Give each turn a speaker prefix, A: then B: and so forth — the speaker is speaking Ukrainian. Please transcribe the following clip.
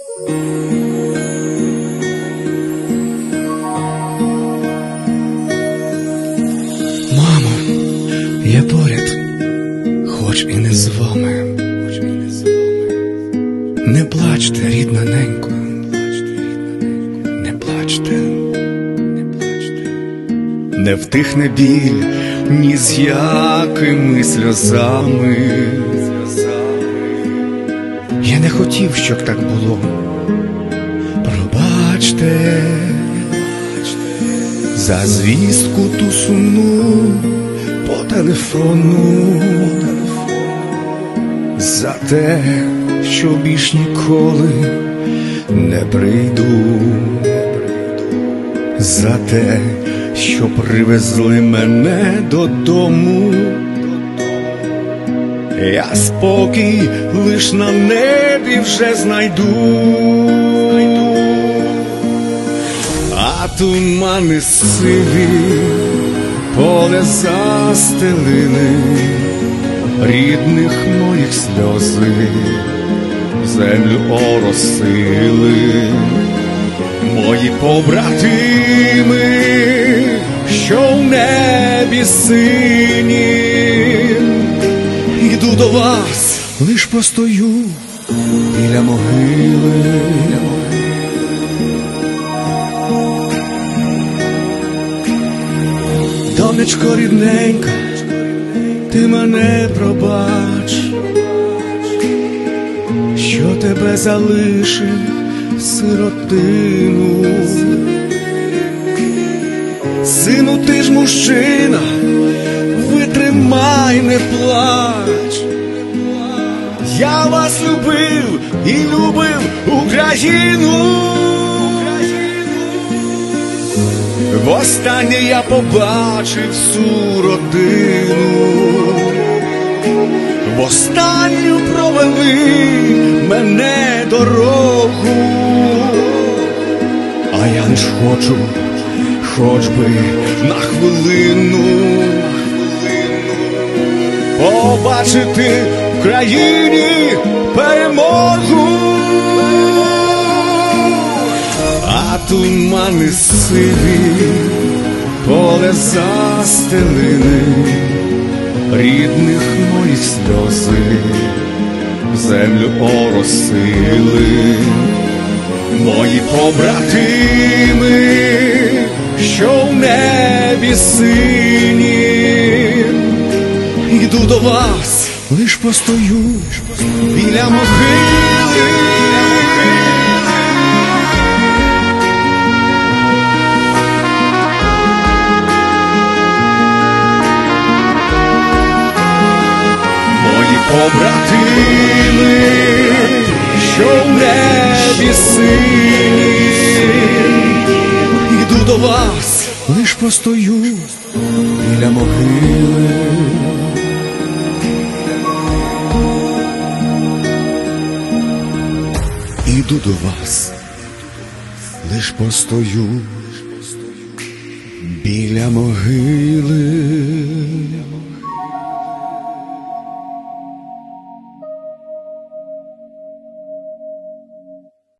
A: Мамо, я поряд, хоч і не з вами. Не плачте, рідна ненько. Не плачте, не плачте. Не втихне біль ні з якими сльозами. Я не хотів, щоб так було. Пробачте за звістку ту сумну по телефону, за те, що більш ніколи не прийду, за те, що привезли мене додому. Я спокій лиш на небі вже знайду. А тумани сиві поле застелили рідних моїх сльози, землю оросили, мої побратими, що в небі сині, іду до вас, лиш постою біля могили. Донечко рідненька, ти мене пробач, що тебе залишив сиротину. Сину, ти ж мужчина, не плач. Я вас любив і любив Україну. Востаннє я побачив всю родину, Востанню провели мене дорогу, а я лиш хочу, хоч би на побачити в країні перемогу. А тумани сиві поле застелили рідних моїх сльози, землю оросили, мої побратими, що в небі сині, іду до вас, лиш постою. Біля могили. Мої побратими, що в небі сині, іду до вас, лиш постою. Біля могили. Іду до вас, лиш постою біля могили.